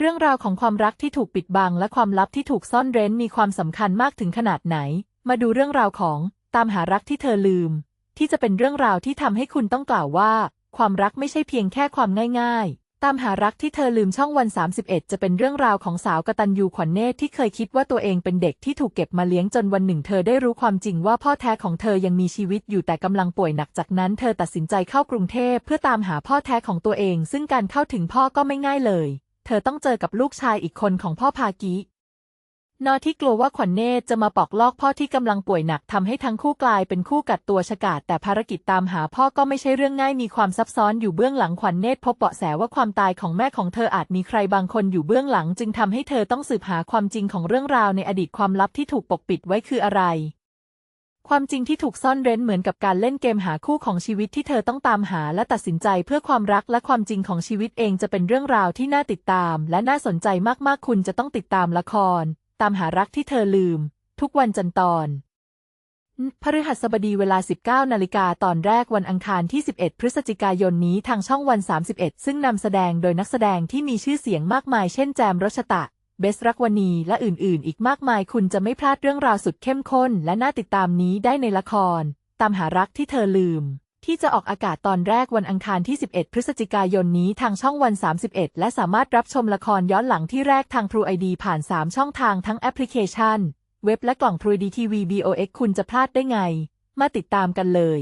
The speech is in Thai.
เรื่องราวของความรักที่ถูกปิดบังและความลับที่ถูกซ่อนเร้นมีความสำคัญมากถึงขนาดไหน มาดูเรื่องราวของตามหารักที่เธอลืม ที่จะเป็นเรื่องราวที่ทำให้คุณต้องกล่าวว่า ความรักไม่ใช่เพียงแค่ความง่าย ๆ ตามหารักที่เธอลืมช่องวัน 31 จะเป็นเรื่องราวของสาวกตัญญูขวัญเนตรที่เคยคิดว่าตัวเองเป็นเด็กที่ถูกเก็บมาเลี้ยงจนวันหนึ่งเธอได้รู้ความจริงว่าพ่อแท้ของเธอยังมีชีวิตอยู่แต่กำลังป่วยหนักจากนั้น เธอตัดสินใจเข้ากรุงเทพเพื่อตามหาพ่อแท้ของตัวเอง ซึ่งการเข้าถึงพ่อก็ไม่ง่ายเลย เธอต้องเจอกับลูกชายอีกคนของพ่อพากินอที่กลัวว่าขวัญเนตจะมาปอกลอกพ่อที่กำลังป่วยหนักทำให้ทั้งคู่กลายเป็นคู่กัดตัวฉกาจแต่ภารกิจตามหาพ่อก็ไม่ใช่เรื่องง่ายมีความซับซ้อนอยู่เบื้องหลังขวัญเนตพบเบาะแสว่าความตายของแม่ของเธออาจมีใครบางคนอยู่เบื้องหลัง จึงทำให้เธอต้องสืบหาความจริงของเรื่องราวในอดีตความลับที่ถูกปกปิดไว้คืออะไร ความจริงที่ถูกซ่อนเร้นเหมือนกับการเล่นเกมหาคู่ของชีวิตที่เธอต้องตามหาและตัดสินใจเพื่อความรักและความจริงของชีวิตเองจะเป็นเรื่องราวที่น่าติดตาม และน่าสนใจมากๆคุณจะต้องติดตามละคร ตามหารักที่เธอลืม ทุกวันจันทร์ตอนพฤหัสบดีเวลา 19 นาฬิกาตอนแรกวันอังคารที่ 11 พฤศจิกายนนี้ทางช่องวัน 31 ซึ่งนำแสดงโดยนักแสดงที่มีชื่อเสียงมากมายเช่นแจมรชตะ เบสรักวณีและอื่นๆ อีกมากมายคุณจะไม่พลาดเรื่องราวสุดเข้มข้น และน่าติดตามนี้ได้ในละคร ตามหารักที่เธอลืม ที่จะออกอากาศตอนแรกวันอังคารที่ 11 พฤศจิกายนนี้ทางช่องวัน 31 และสามารถรับชมละครย้อนหลังที่แรกทาง True ID ผ่าน 3 ช่องทางทั้งแอปพลิเคชัน เว็บและกล่อง True ID TV BOX คุณจะพลาดได้ไง มาติดตามกันเลย